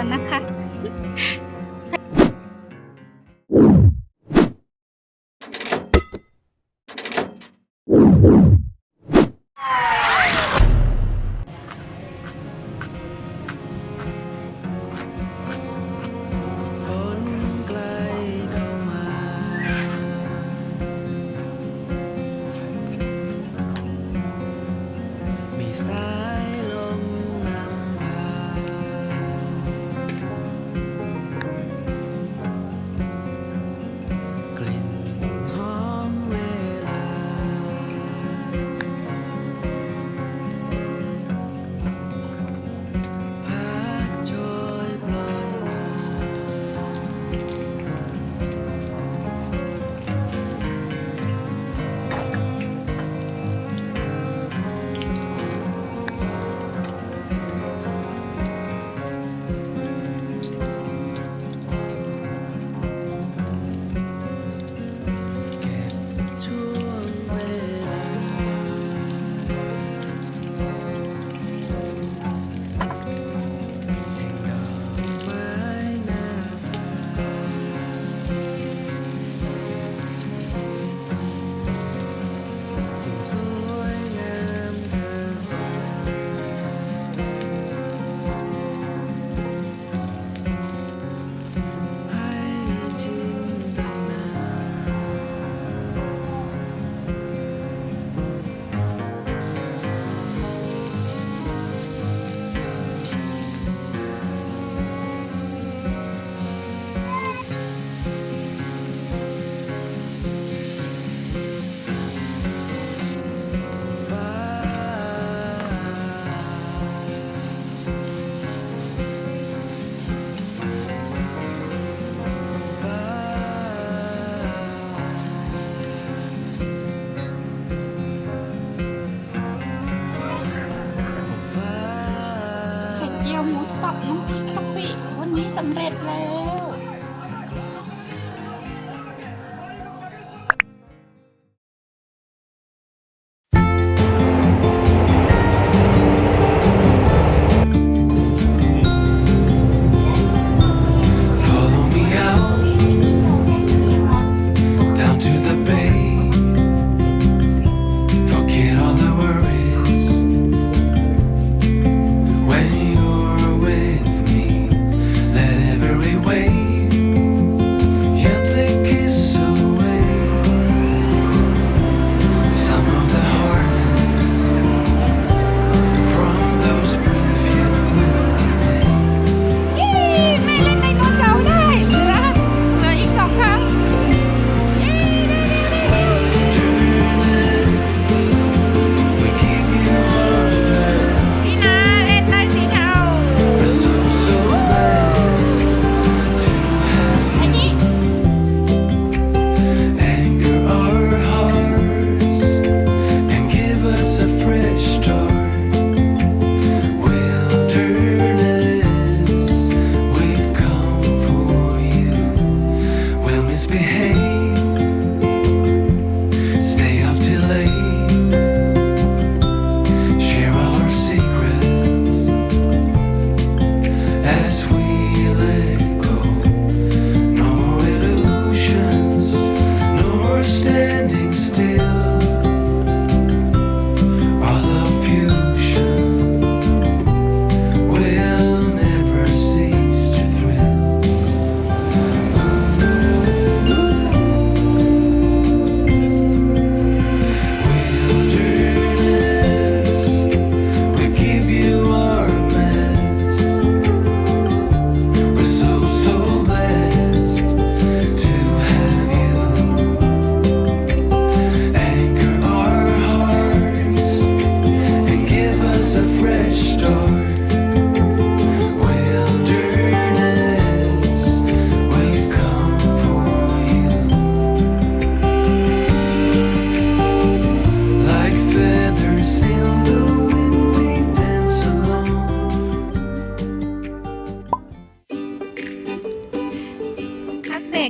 อนนะคะำเร็จแล้ว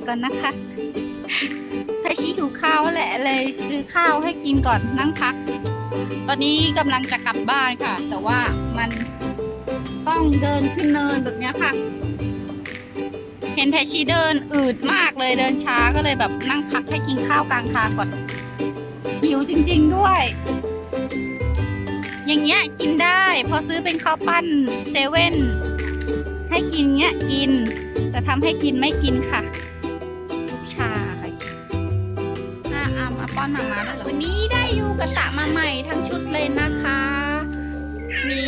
ก่อนนะคะทาชิหิวข้าวแหละเลยซื้อข้าวให้กินก่อนนั่งพัก ตอนนี้กำลังจะกลับบ้านค่ะ แต่ว่ามันต้องเดินขึ้นเนินแบบนี้ค่ะ เห็นแพชีเดินอืดมากเลยเดินช้าก็เลยแบบนั่งพักให้กินข้าวกลางทางก่อนหิวจริง ๆด้วย อย่างเงี้ยกินได้ พอซื้อเป็นข้าวปั้นเซเว่นให้กินเงี้ยกิน แต่ทำให้กินไม่กินค่ะ อนมามาด้วยเหรอวันนี้ได้ยูกะตะมาใหม่ทั้งชุดเลยนะคะ มี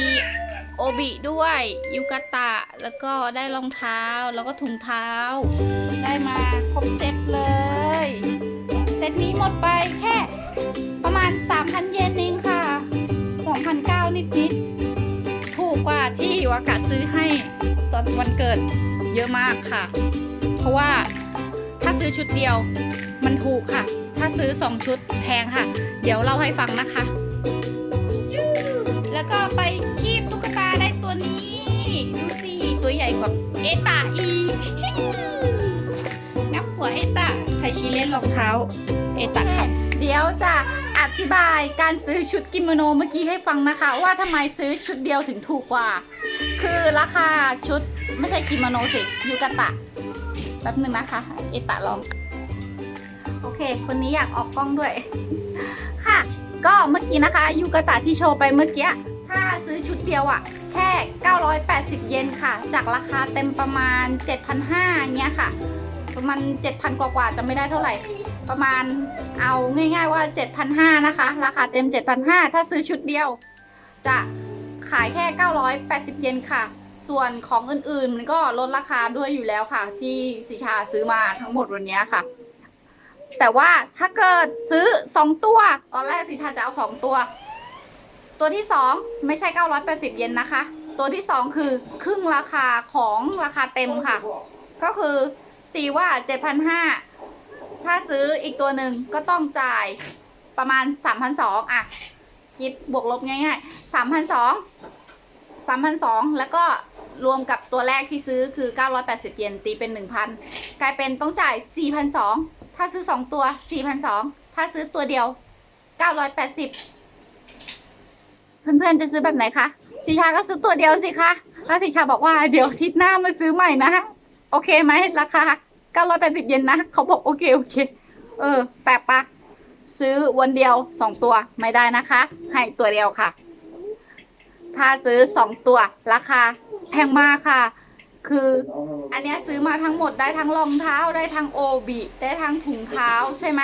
โอบิด้วยยูกาตะแล้วก็ได้รองเท้าแล้วก็ถุงเท้า ได้มาครบเซตเลย เซตนี้หมดไปแค่ประมาณ 3,000 เยนเองค่ะ2,900นิดๆถูกกว่าที่วากาซื้อให้ตอนวันเกิดเยอะมากค่ะ เพราะว่าถ้าซื้อชุดเดียวมันถูกค่ะ ถ้าซื้อ 2 ชุดแพงค่ะ เดี๋ยวเล่าให้ฟังนะคะ แล้วก็ไปคีบตุ๊กตาได้ตัวนี้ ดูสิตัวใหญ่กว่าเอตาอีกงับหัวเอตาไทชิเล่นรองเท้า เอตาครับเดี๋ยวจะอธิบายการซื้อชุดกิโมโนเมื่อกี้ให้ฟังนะคะ ว่าทำไมซื้อชุดเดียวถึงถูกกว่า คือราคาชุดไม่ใช่กิโมโนสิยูกาตะแป๊บหนึ่งนะคะ เอตาลอง อเค คนนี้อยากออกกล้องด้วย ค่ะ ก็เมื่อกี้นะคะยูกาตะที่โชว์ไปเมื่อกี้ ถ้าซื้อชุดเดียวอะ่ะแค่ 980 เยนค่ะ จากราคาเต็มประมาณ 7,500เงี้ยค่ะ ประมาณ 7,000 กว่าๆจะไม่ได้เท่าไหร่ ประมาณเอาง่ายๆว่า 7,500นะคะ ราคาเต็ม 7,500 ถ้าซื้อชุดเดียว จะขายแค่ 980 เยนค่ะ ส่วนของอื่นๆ มันก็ลดราคาด้วยอยู่แล้วค่ะ ที่สิชาซื้อมาทั้งหมดวันนี้ค่ะ แต่ว่าถ้าเกิดซื้อ 2 ตัว ตอนแรกสิชาจะเอา 2 ตัว ตัวที่ 2 ไม่ใช่ 980 เยนนะคะ ตัวที่ 2 คือครึ่งราคาของราคาเต็มค่ะ ก็คือตีว่า 7,500 ถ้าซื้ออีกตัวหนึ่งก็ต้องจ่ายประมาณ 3,200อะ คิดบวกลบง่ายๆ 3,200 3,200 แล้วก็รวมกับตัวแรกที่ซื้อคือ 980 เยน ตีเป็น 1,000 กลายเป็นต้องจ่าย 4,200 ถ้าซื้อ2ตัว4,200ถ้าซื้อตัวเดียว980เพื่อนๆจะซื้อแบบไหนคะสิชาก็ซื้อตัวเดียวสิคะแล้วสิชาบอกว่าเดี๋ยวอาทิตย์หน้ามาซื้อใหม่นะโอเคไหมราคา980เยนนะเขาบอกโอเคโอเค เออ แปลกปะซื้อวันเดียว2ตัวไม่ได้นะคะ ให้ตัวเดียวค่ะ ถ้าซื้อ2ตัวราคาแพงมากค่ะ คือ อันเนี้ยซื้อมาทั้งหมดได้ทั้งรองเท้าได้ทั้งโอบิได้ทั้งถุงเท้าใช่ไหม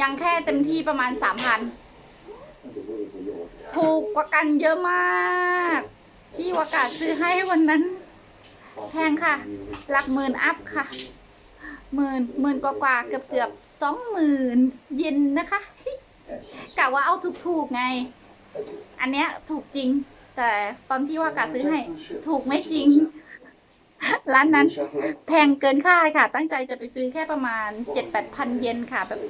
ยังแค่เต็มที่ประมาณ3,000ถูกกว่ากันเยอะมาก ที่วากาศซื้อให้วันนั้น แพงค่ะ หลักหมื่นอัพค่ะหมื่นหมื่นกว่ากว่าเกือบเกือบสองหมื่นเยนนะคะกะว่าเอาถูกๆไง อันเนี้ยถูกจริง แต่ตอนที่วากาซื้อให้ ถูกไม่จริง ร้านนั้นแพงเกินค่าค่ะ ตั้งใจจะไปซื้อแค่ประมาณเจ็ดแปดพันเยนค่ะแบบ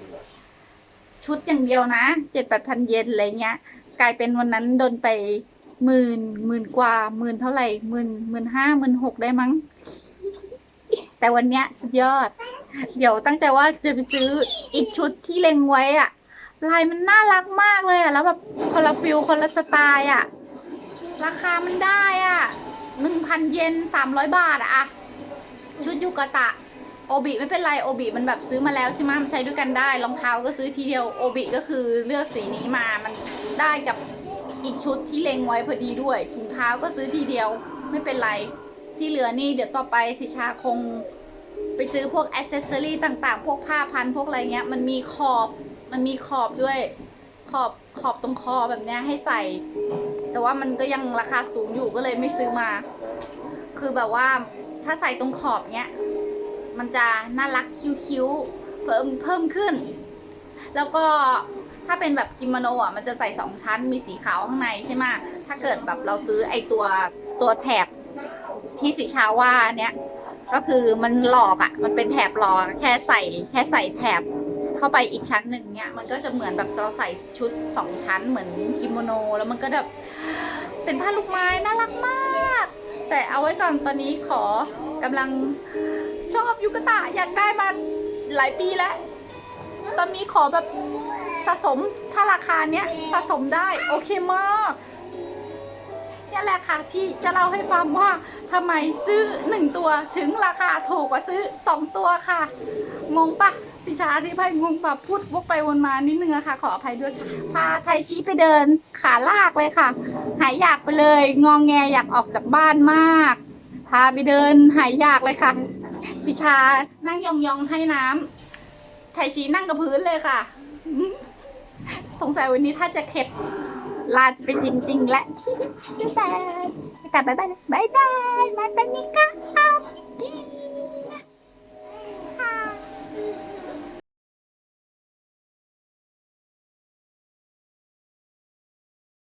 ชุดอย่างเดียวนะเจ็ดแปดพันเยนอะไรเงี้ย กลายเป็นวันนั้นโดนไปหมื่นหมื่นกว่าหมื่นเท่าไหร่หมื่นหมื่นห้าหมื่นหกได้มั้ง แต่วันเนี้ยสุดยอด เดี๋ยวตั้งใจว่าจะไปซื้ออีกชุดที่เล็งไว้อะลายมันน่ารักมากเลยอะแล้วแบบคนละฟิลคนละสไตล์อะราคามันได้อะ หนึ่งพันเยนสามร้อยบาทอะชุดยูกาตะ โอบิไม่เป็นไรโอบิมันแบบซื้อมาแล้วใช่ไหมมันใช้ด้วยกันได้รองเท้าก็ซื้อทีเดียวโอบิก็คือเลือกสีนี้มามันได้กับอีกชุดที่เล็งไว้พอดีด้วยถุงเท้าก็ซื้อทีเดียวไม่เป็นไร ที่เหลือนี่เดี๋ยวต่อไปสิชาคงไปซื้อพวกอ c เซสซอรี่ต่างๆ พวกผ้าพันพวกอะไรเงี้ย มันมีขอบ มันมีขอบด้วย ขอบขอบตรงคอแบบเนี้ยให้ใส่ แต่ว่ามันก็ยังราคาสูงอยู่ก็เลยไม่ซื้อมา คือแบบว่าถ้าใส่ตรงขอบเนี้ย มันจะน่ารักคิ้วๆ เพิ่มเพิ่มขึ้น แล้วก็ถ้าเป็นแบบกิโมโนอะมันจะใส่สองชั้นมีสีขาวข้างในใช่ไหมถ้าเกิดแบบเราซื้อไอตัวตัวแถบที่สีชาว่าเนี้ยก็คือมันหลอกอะ มันเป็นแถบหลอกแค่ใส่แค่ใส่แถบ เข้าไปอีกชั้นหนึ่งเนี้ยมันก็จะเหมือนแบบเราใส่ชุดสองชั้นเหมือนกิโมโน แล้วมันก็แบบเป็นผ้าลูกไม้น่ารักมาก แต่เอาไว้ก่อนตอนนี้ขอกำลังชอบยูกะตะอยากได้มาหลายปีแล้ว ตอนนี้ขอแบบสะสมถ้าราคาเนี้ยสะสมได้โอเคมากนี่แหละค่ะที่จะเล่าให้ฟังว่าทำไมซื้อหนึ่งตัวถึงราคาถูกกว่าซื้อสองตัวค่ะ งงปะ พิชาที่พายงงปะพูดวกไปวนมานิดนึงอะค่ะ ขออภัยด้วยค่ะพาไทยชี้ไปเดินขาลากเลยค่ะ หายอยากไปเลย งองแงอยากออกจากบ้านมาก พาไปเดินหายอยากเลยค่ะชิชานั่งยองๆให้น้ำไทยชีนั่งกับพื้นเลยค่ะสงสัยวันนี้ถ้าจะเข็ดลาจะไปจริงๆและบ๊ายบายแต่บ๊ายบายบ๊ายบายมาตานิกา